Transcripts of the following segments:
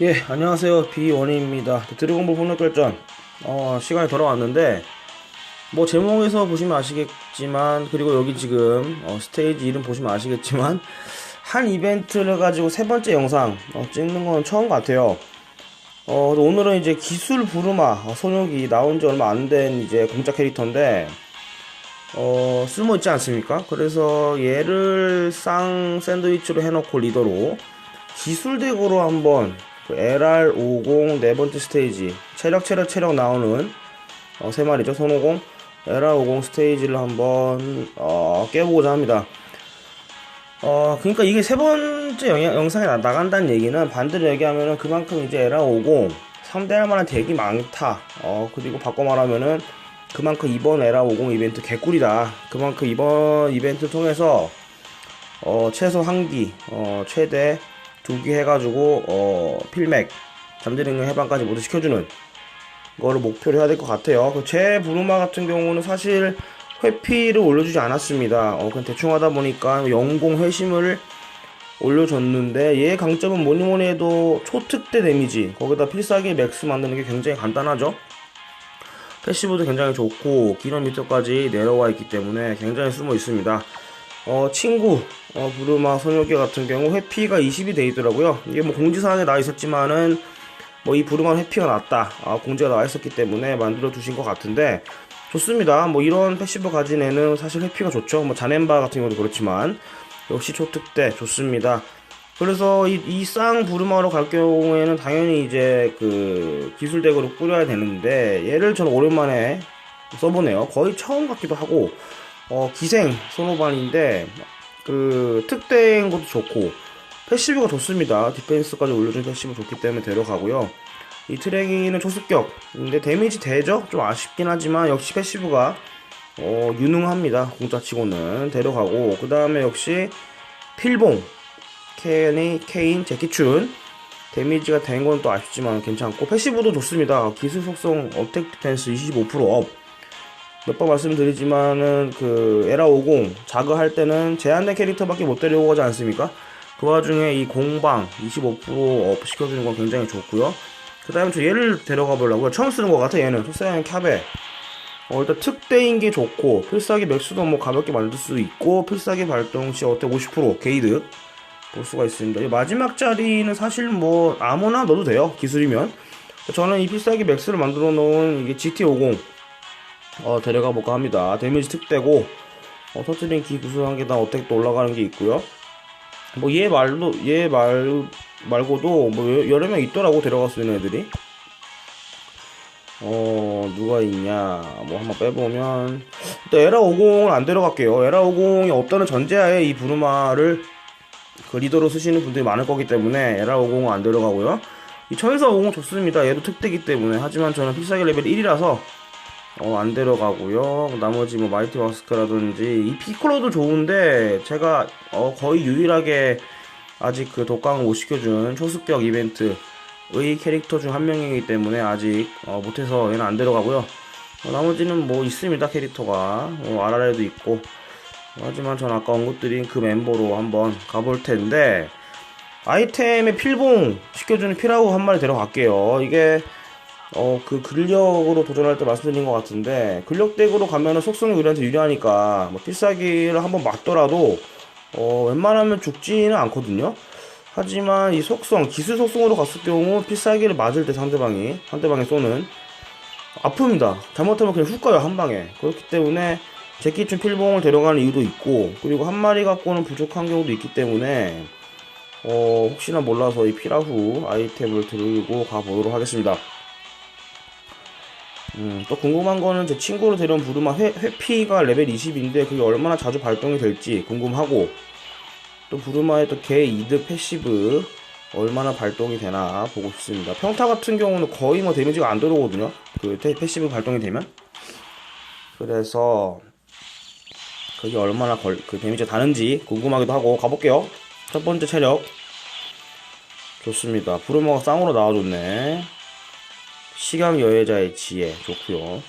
예, 안녕하세요. 비원입니다. 드래곤볼 폭력결전. 어, 시간이 돌아왔는데, 뭐, 제목에서 보시면 아시겠지만, 그리고 여기 지금, 어, 스테이지 이름 보시면 아시겠지만, 한 이벤트를 가지고 세 번째 영상, 어, 찍는 건 처음 같아요. 어, 오늘은 이제 기술 부르마, 어, 손욕이 나온 지 얼마 안 된 이제 공짜 캐릭터인데, 어, 쓸모 있지 않습니까? 그래서 얘를 쌍 샌드위치로 해놓고 리더로, 기술덱으로 한번 그 LR50 네 번째 스테이지 체력 체력 체력 나오는 어, 세 마리죠 손오공 LR50 스테이지를 한번 어, 깨보고자 합니다. 어 그러니까 이게 세 번째 영, 영상에 나, 나간다는 얘기는 반대로 얘기하면은 그만큼 이제 LR50 상대할 만한 덱이 많다. 어 그리고 바꿔 말하면은 그만큼 이번 LR50 이벤트 개꿀이다. 그만큼 이번 이벤트 통해서 어 최소 한기 어 최대 두개 해가지고 어 필맥 잠재능력 해방까지 모두 시켜주는 거를 목표로 해야 될 것 같아요. 그제 부르마 같은 경우는 사실 회피를 올려주지 않았습니다. 어 그냥 대충 하다 보니까 영공 회심을 올려줬는데 얘의 강점은 뭐니 뭐니 해도 초특대 데미지 거기다 필살기 맥스 만드는 게 굉장히 간단하죠. 패시브도 굉장히 좋고 기념 미터까지 내려와 있기 때문에 굉장히 쓸모 있습니다. 어, 친구, 어, 부르마 소녀기 같은 경우 회피가 20이 돼 있더라고요. 이게 뭐 공지사항에 나와 있었지만은 뭐 이 부르마는 회피가 낮다. 아, 공지가 나와 있었기 때문에 만들어 두신 것 같은데 좋습니다. 뭐 이런 패시브 가진 애는 사실 회피가 좋죠. 뭐 자넨바 같은 경우도 그렇지만 역시 초특대 좋습니다. 그래서 이쌍 부르마로 갈 경우에는 당연히 이제 그 기술 덱으로 꾸려야 되는데 얘를 저는 오랜만에 써보네요. 거의 처음 같기도 하고 어, 기생 소노반인데 그 특대인 것도 좋고 패시브가 좋습니다. 디펜스까지 올려준 패시브 좋기 때문에 데려가고요. 이 트랙이는 초습격. 근데 데미지 되죠? 좀 아쉽긴 하지만 역시 패시브가 어, 유능합니다. 공짜치고는 데려가고 그 다음에 역시 필봉 케니 케인 제키춘 데미지가 된 건 또 아쉽지만 괜찮고 패시브도 좋습니다. 기술 속성 어택 디펜스 25%업 몇 번 말씀드리지만은 그 에라 50 자그할 때는 제한된 캐릭터밖에 못 데려오고 하지 않습니까? 그 와중에 이 공방 25%업 시켜주는 건 굉장히 좋고요. 그 다음에 저 얘를 데려가 보려고요. 처음 쓰는 것 같아 얘는 소세양 캡에 어, 일단 특대인 게 좋고 필살기 맥스도 뭐 가볍게 만들 수 있고 필살기 발동 시 어택 50% 게이드 볼 수가 있습니다. 이 마지막 자리는 사실 뭐 아무나 넣어도 돼요. 기술이면. 저는 이 필살기 맥스를 만들어 놓은 이게 GT50 어, 데려가 볼까 합니다. 데미지 특대고 어, 터트린 기 구슬 한 개당 어택도 올라가는 게 있고요. 뭐 얘 말도 얘 말 말고도 뭐 여- 여러 명 있더라고 데려갈 수 있는 애들이. 어 누가 있냐 뭐 한번 빼보면 일단 에라 50을 안 데려갈게요. 에라 50이 없다는 전제하에 이 부르마를 그 리더로 쓰시는 분들이 많을 거기 때문에 에라 50은 안 데려가고요. 이 천사 50 좋습니다. 얘도 특대기 때문에 하지만 저는 필살기 레벨 1이라서 어, 안 데려가고요. 나머지 뭐 마이티 마스크라든지 이 피콜로도 좋은데 제가 어, 거의 유일하게 아직 그 독강을 못 시켜준 초습격 이벤트의 캐릭터 중 한 명이기 때문에 아직 어, 못해서 얘는 안 데려가고요. 어, 나머지는 뭐 있습니다 캐릭터가 어, 아라레도 있고 하지만 전 아까 언급드린 그 멤버로 한번 가볼 텐데 아이템의 필봉 시켜주는 피라고 한 마리 데려갈게요. 이게 어, 그 근력으로 도전할 때 말씀드린 것 같은데, 근력덱으로 가면은 속성이 우리한테 유리하니까, 뭐, 필살기를 한번 맞더라도, 어, 웬만하면 죽지는 않거든요? 하지만 이 속성, 기술 속성으로 갔을 경우, 필살기를 맞을 때 상대방이, 상대방이 쏘는, 아픕니다. 잘못하면 그냥 훅 가요, 한 방에. 그렇기 때문에, 제키춘 필봉을 데려가는 이유도 있고, 그리고 한 마리 갖고는 부족한 경우도 있기 때문에, 어, 혹시나 몰라서 이 피라후 아이템을 들고 가보도록 하겠습니다. 음, 또 궁금한 거는 제 친구로 데려온 부르마 회, 회피가 레벨 20인데 그게 얼마나 자주 발동이 될지 궁금하고 또 부르마의 또개 이득 패시브 얼마나 발동이 되나 보고 싶습니다. 평타 같은 경우는 거의 뭐 데미지가 안 들어오거든요. 그 태- 패시브 발동이 되면. 그래서 그게 얼마나 걸, 그 데미지가 다는지 궁금하기도 하고 가볼게요. 첫 번째 체력 좋습니다. 부르마가 쌍으로 나와줬네. 시각 여행자의 지혜 좋고요.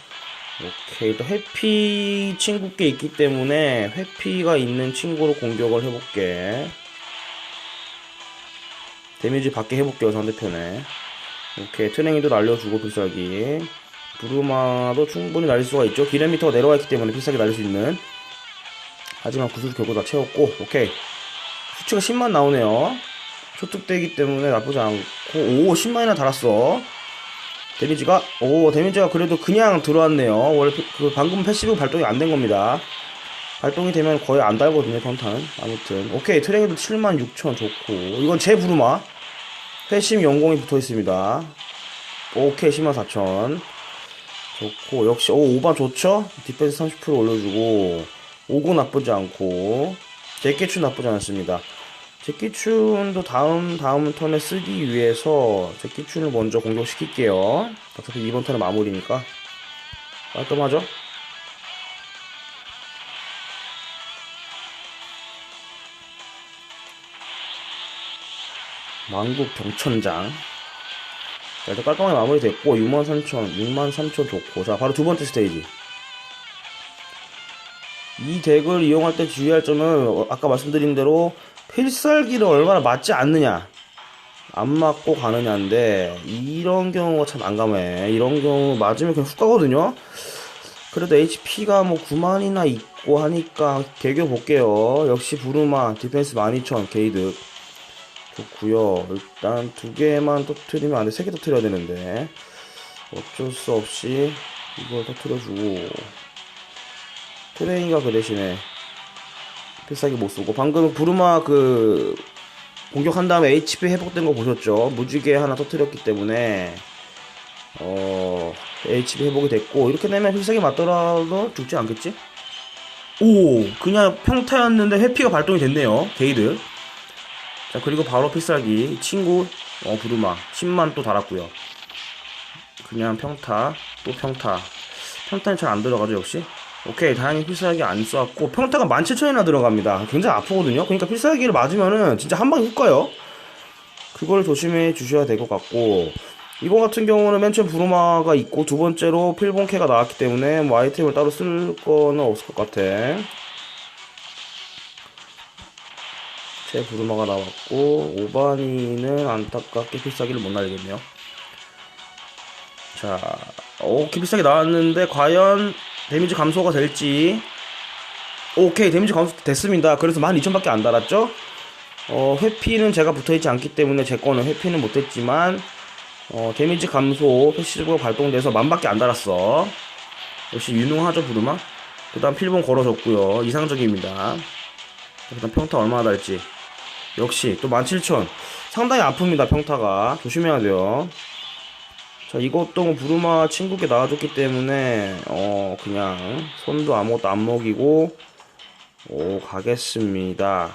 오케이 또 회피 친구께 있기 때문에 회피가 있는 친구로 공격을 해볼게. 데미지 받게 해볼게요 상대편에. 이렇게 트랭이도 날려주고 필살기. 부르마도 충분히 날릴 수가 있죠. 기레미터가 내려와 있기 때문에 필살기 날릴 수 있는. 하지만 구슬 결국 다 채웠고 오케이. 수치가 10만 나오네요. 초특대이기 때문에 나쁘지 않고. 오 10만이나 달았어 데미지가 오 데미지가 그래도 그냥 들어왔네요. 원래 그- 그 방금 패시브 발동이 안 된 겁니다. 발동이 되면 거의 안 달거든요 평타는 아무튼. 오케이 7만 6천 좋고. 이건 제 부르마 회심 영공이 붙어 있습니다. 오케이 10만 4천. 좋고 역시 오 5반 좋죠? 디펜스 30% 올려주고 5고 나쁘지 않고 제끼춘 나쁘지 않습니다 제끼춘도 다음 다음 턴에 쓰기 위해서 제끼춘을 먼저 공격시킬게요 어차피 이번 턴은 마무리니까 깔끔하죠 만국 경천장. 자, 일단 깔끔하게 마무리 됐고, 63,000, 63,000 좋고. 자, 바로 두 번째 스테이지. 이 덱을 이용할 때 주의할 점은, 어, 아까 말씀드린 대로, 필살기를 얼마나 맞지 않느냐. 안 맞고 가느냐인데, 이런 경우가 참 난감해. 이런 경우 맞으면 그냥 훅 가거든요? 그래도 HP가 뭐 9만이나 있고 하니까, 개교 볼게요. 역시 부르마, 디펜스 12,000, 게이득. 좋고요. 일단 두 개만 터트리면 안 돼. 세 개 터트려야 되는데 어쩔 수 없이 이걸 터트려주고 트레이가 그 대신에 필살기 못 쓰고. 방금 부르마 그 공격한 다음에 HP 회복된 거 보셨죠? 무지개 하나 터트렸기 때문에 어 HP 회복이 됐고 이렇게 되면 필살기 맞더라도 죽지 않겠지? 오 그냥 평타였는데 회피가 발동이 됐네요 게이드. 자 그리고 바로 필살기. 친구 어 부르마. 10만 또 달았고요. 그냥 평타 또 평타. 평타는 잘 안 들어가죠 역시 오케이 다행히 필살기 안 쏘았고 평타가 17,000이나 들어갑니다. 굉장히 아프거든요. 그러니까 필살기를 맞으면은 진짜 한 방에 훅 가요. 그걸 조심해 주셔야 될 것 같고 이거 같은 경우는 맨 처음 부르마가 있고 두 번째로 필본캐가 나왔기 때문에 뭐 아이템을 따로 쓸 거는 없을 것 같아. 제 부르마가 나왔고 오바니는 안타깝게 필살기를 못 날리겠네요. 자, 오케이 필살기 나왔는데 과연 데미지 감소가 될지 오케이 데미지 감소 됐습니다. 그래서 12,000밖에 안 달았죠? 어, 회피는 제가 붙어있지 않기 때문에 제 거는 회피는 못했지만 어, 데미지 감소 패시브가 발동돼서 만밖에 안 달았어. 역시 유능하죠 부르마? 그 다음 필본 걸어줬고요. 이상적입니다. 그 다음 평타 얼마나 달지 역시 또 17,000 상당히 아픕니다 평타가 조심해야 돼요 자 이것도 뭐 부르마 친구께 나와줬기 때문에 어 그냥 손도 아무것도 안 먹이고 오 가겠습니다.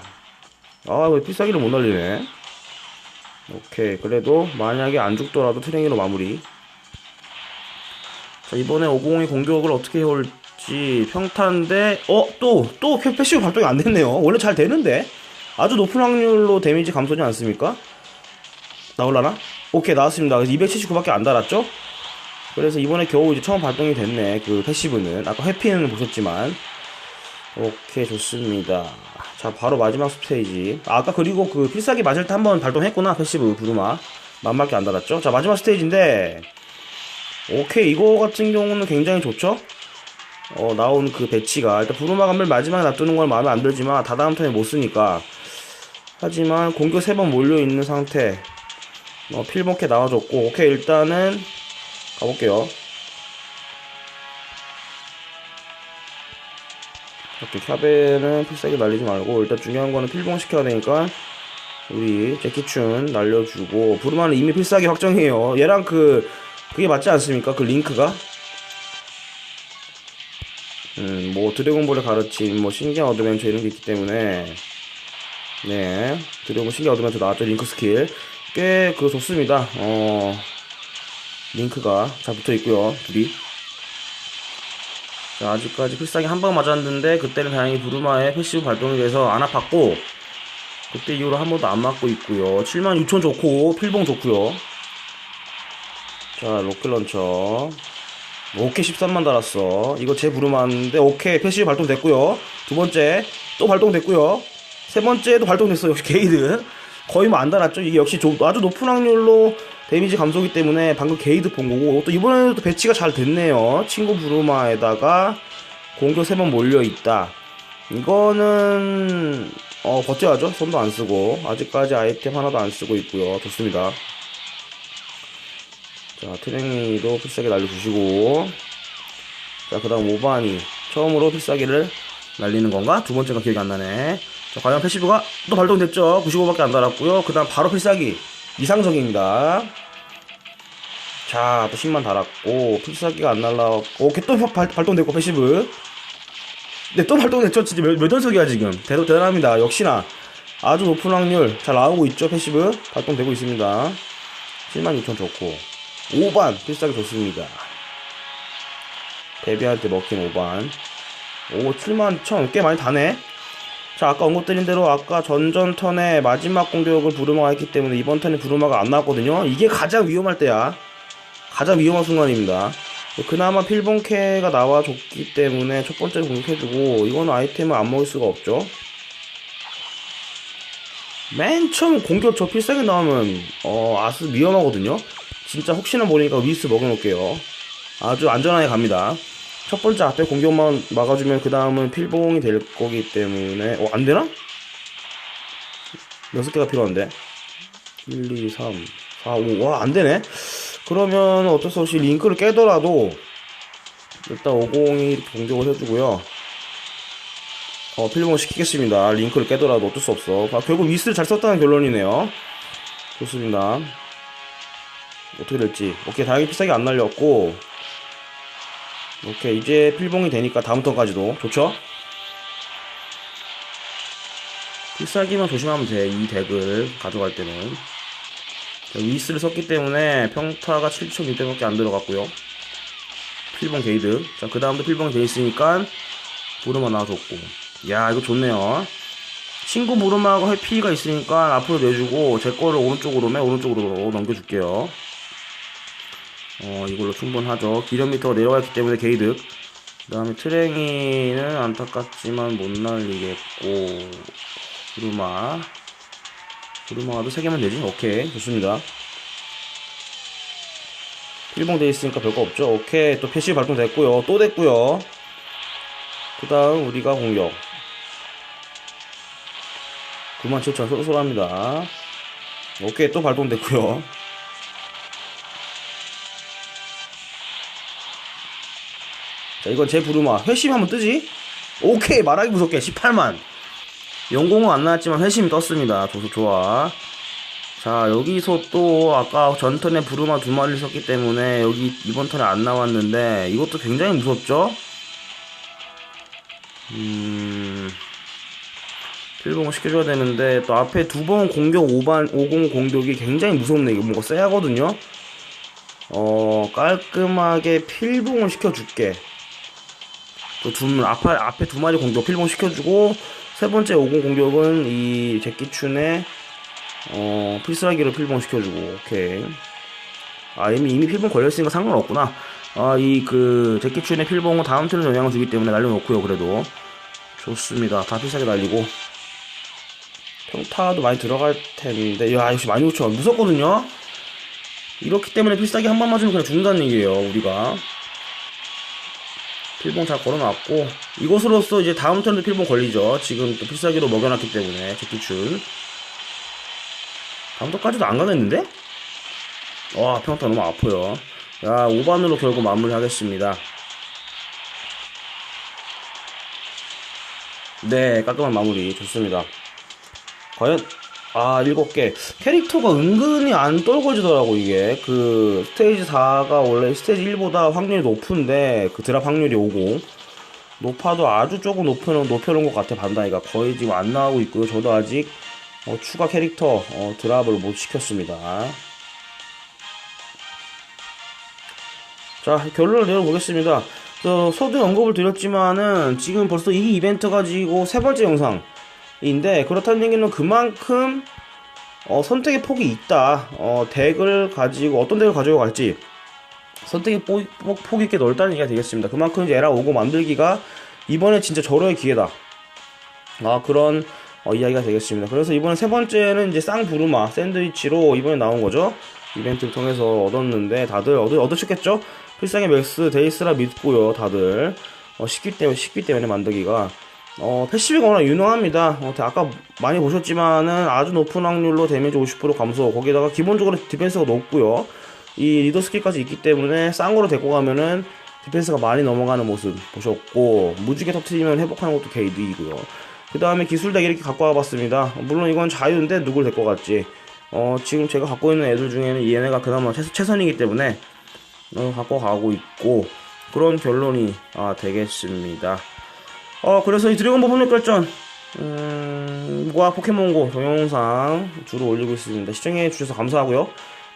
아왜 필살기를 못 날리네. 오케이 그래도 만약에 안 죽더라도 트랭이로 마무리. 자 이번에 502 공격을 어떻게 해올지 평타인데 어또또 패시브 발동이 안 됐네요. 원래 잘 되는데. 아주 높은 확률로 데미지 감소지 않습니까? 나올라나? 오케이 나왔습니다. 그래서 279밖에 안 달았죠? 그래서 이번에 겨우 이제 처음 발동이 됐네. 그 패시브는 아까 회피는 보셨지만 오케이 좋습니다. 자 바로 마지막 스테이지. 아, 아까 그리고 그 필살기 맞을 때 한 번 발동했구나 패시브 부르마 만밖에 안 달았죠? 자 마지막 스테이지인데 오케이 이거 같은 경우는 굉장히 좋죠? 어 나온 그 배치가 일단 맨 마지막에 놔두는 건 마음에 안 들지만 다다음 턴에 못 쓰니까 하지만 공격 3번 몰려있는 상태 어, 필본캐 나와줬고 오케이 일단은 가볼게요. 이렇게 캬베는 필살기 날리지 말고 일단 중요한 거는 필봉 시켜야 되니까 우리 제키춘 날려주고 부르마는 이미 필살기 확정이에요. 얘랑 그 그게 맞지 않습니까? 그 링크가? 음, 뭐 드래곤볼에 가르친 뭐 신기한 어드벤처 이런 게 있기 때문에. 네 드래곤 신기한 어드벤처 나왔죠 링크 스킬 꽤 그거 좋습니다. 어 링크가 잘 붙어 있고요 둘이. 자 아직까지 필살기 한 방 맞았는데 그때는 다행히 부르마의 패시브 발동이 돼서 안 아팠고 그때 이후로 한 번도 안 맞고 있고요. 76,000 좋고 필봉 좋고요. 자 로켓 런처. 오케이 13만 달았어. 이거 제 부르마인데 오케이 패시브 발동됐고요. 두 번째 또 발동됐고요. 세 번째도 발동됐어 역시 게이드 거의 뭐 안 달았죠. 이게 역시 조- 아주 높은 확률로 데미지 감소기 때문에 방금 게이드 본 거고 또 이번에도 또 배치가 잘 됐네요. 친구 부르마에다가 공격 세 번 몰려 있다. 이거는 어 버텨야죠. 손도 안 쓰고 아직까지 아이템 하나도 안 쓰고 있고요. 좋습니다. 자 트랭이도 필살기 날려주시고 자 그다음 오반이 처음으로 필살기를 날리는 건가? 두 번째가 기억이 안 나네. 자, 과연 패시브가 또 발동됐죠. 95밖에 안 달았고요. 그 다음 바로 필살기. 이상적입니다. 자, 또 10만 달았고, 필살기가 안 날라왔고, 또 발, 발동됐고, 패시브. 네, 또 발동됐죠. 진짜 몇, 몇 연속이야, 지금. 대, 대단합니다. 역시나. 아주 높은 확률. 잘 나오고 있죠, 패시브. 발동되고 있습니다. 7만 6천 좋고. 5반, 필살기 좋습니다. 데뷔할 때 먹힌 5반. 오, 7만 1천. 꽤 많이 다네. 자, 아까 언급드린 대로 아까 전전 턴에 마지막 공격을 부르마가 했기 때문에 이번 턴에 부르마가 안 나왔거든요. 이게 가장 위험할 때야. 가장 위험한 순간입니다. 그나마 필봉캐가 나와줬기 때문에 첫 번째 공격해주고 이거는 아이템을 안 먹을 수가 없죠. 맨 처음 공격 저 필살기 나오면 어 아스 위험하거든요. 진짜 혹시나 모르니까 위스 먹여놓을게요. 아주 안전하게 갑니다. 첫 번째 앞에 공격만 막아주면 그 다음은 필봉이 될 거기 때문에. 어 안되나? 여섯 개가 필요한데. 1, 2, 3, 4, 5와 안되네. 그러면 어쩔 수 없이 링크를 깨더라도 일단 50이 공격을 해주고요. 어 필봉을 시키겠습니다. 링크를 깨더라도 어쩔 수 없어. 아, 결국 위스를 잘 썼다는 결론이네요. 좋습니다. 어떻게 될지. 오케이 다행히 필살기 안 날렸고 오케이 이제 필봉이 되니까 다음 턴까지도. 좋죠? 필살기만 조심하면 돼 이 덱을 가져갈 때는. 자, 위스를 썼기 때문에 평타가 7,600밖에 안 들어갔고요. 필봉 게이드. 자그 다음도 필봉이 돼 있으니까 부르마 나와줬고. 야 이거 좋네요. 친구 부르마하고 회피가 있으니까 앞으로 내주고 제 거를 오른쪽으로 매 오른쪽으로 넘겨줄게요 어 이걸로 충분하죠. 기련미터가 내려갔기 때문에 게이드 그 다음에 트랭이는 안타깝지만 못 날리겠고 구르마. 구르마도 3개만 되지? 오케이. 좋습니다. 필봉 돼 있으니까 별거 없죠. 오케이. 또 패시 발동됐고요. 또 됐고요. 그 다음 우리가 공격. 97,000 쏠쏠합니다. 오케이. 또 발동됐고요 자 이건 제 부르마 회심하면 뜨지? 오케이 말하기 무섭게. 18만. 영공은 안 나왔지만 회심이 떴습니다. 좋소 좋아. 자 여기서 또 아까 전턴에 부르마 두 마리를 썼기 때문에 여기 이번 턴에 안 나왔는데 이것도 굉장히 무섭죠? 음... 필봉을 시켜줘야 되는데 또 앞에 두 번 공격 5반 50 공격이 굉장히 무섭네. 이거 뭔가 세하거든요? 어 깔끔하게 필봉을 시켜줄게. 또 두 앞에 앞에 두 마리 공격 필봉 시켜주고 세 번째 50 공격은 이 제끼춘의 어 필살기로 필봉 시켜주고 오케이. 아 이미 이미 필봉 걸렸으니까 상관없구나. 아 이 그 제끼춘의 필봉은 다음 턴에 영향을 주기 때문에 날려놓고요 그래도. 좋습니다. 다 필살기 날리고. 평타도 많이 들어갈 텐데. 야 역시 많이 놓쳐 무섭거든요? 이렇기 때문에 필살기 한 번 맞으면 그냥 죽는다는 얘기예요 우리가 필봉 잘 걸어놨고 이것으로써 이제 다음 턴도 필봉 걸리죠. 지금 또 필살기로 먹여놨기 때문에 제키춘 다음 턴까지도 안 가겠는데? 와 평타 너무 아파요. 야 5반으로 결국 마무리하겠습니다. 네 깔끔한 마무리. 좋습니다. 과연 아 일곱 개. 캐릭터가 은근히 안 떨궈지더라고 이게. 그 스테이지 4가 원래 스테이지 1보다 확률이 높은데 그 드랍 확률이 오고. 높아도 아주 조금 높여놓은, 높여놓은 것 같아 반다이가. 거의 지금 안 나오고 있고요. 저도 아직 어, 추가 캐릭터 어, 드랍을 못 시켰습니다. 자 결론을 내려보겠습니다. 저 서두 언급을 드렸지만은 지금 벌써 이 이벤트 가지고 세 번째 영상 인데 그렇다는 얘기는 그만큼 어, 선택의 폭이 있다. 어, 덱을 가지고 어떤 덱을 가지고 갈지 선택의 폭, 폭, 폭이 꽤 넓다는 얘기가 되겠습니다. 그만큼 에라 오고 만들기가 이번에 진짜 절호의 기회다. 아 그런 어, 이야기가 되겠습니다. 그래서 이번에 세 번째는 이제 쌍부르마 샌드위치로 이번에 나온 거죠. 이벤트를 통해서 얻었는데 다들 얻, 얻으셨겠죠? 필살기 맥스 데이스라 믿고요. 다들 어, 쉽기 때문에 쉽기 때문에 만들기가 어, 패시브가 워낙 유능합니다. 어, 아까 많이 보셨지만은 아주 높은 확률로 데미지 50% 감소. 거기다가 기본적으로 디펜스가 높고요. 이 리더 스킬까지 있기 때문에 쌍으로 데리고 가면은 디펜스가 많이 넘어가는 모습 보셨고 무지개 터트리면 회복하는 것도 KD이고요. 그 다음에 기술덱 이렇게 갖고 와봤습니다. 물론 이건 자유인데 누굴 데리고 갔지? 어, 지금 제가 갖고 있는 애들 중에는 얘네가 그나마 최, 최선이기 때문에 어, 갖고 가고 있고 그런 결론이 아, 되겠습니다. 어, 그래서 이 드래곤볼 폭력결전 음, 과 포켓몬고 동영상 주로 올리고 있습니다. 시청해 주셔서 감사하고요.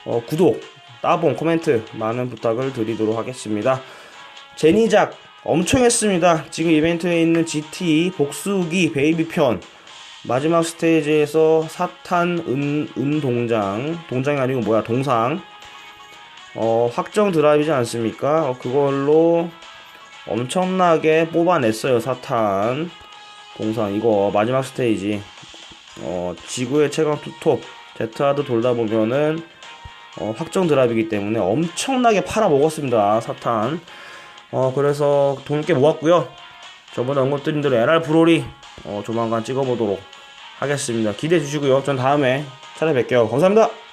어, 구독, 따봉, 코멘트 많은 부탁을 드리도록 하겠습니다. 제니작 엄청 했습니다. 지금 이벤트에 있는 GT 복수기 베이비 편 마지막 스테이지에서 사탄 은, 은 동장 동장이 아니고 뭐야 동상 어, 확정 드라이브지 않습니까? 어, 그걸로 엄청나게 뽑아냈어요 사탄. 동상 이거 마지막 스테이지. 어, 지구의 최강 투톱 제트하드 돌다 보면은 어, 확정 드랍이기 때문에 엄청나게 팔아 먹었습니다 사탄. 어 그래서 돈꽤 모았고요. 저번에 언급드린 대로 LR 브로리 어, 조만간 찍어보도록 하겠습니다. 기대해 주시고요. 전 다음에 찾아뵐게요. 감사합니다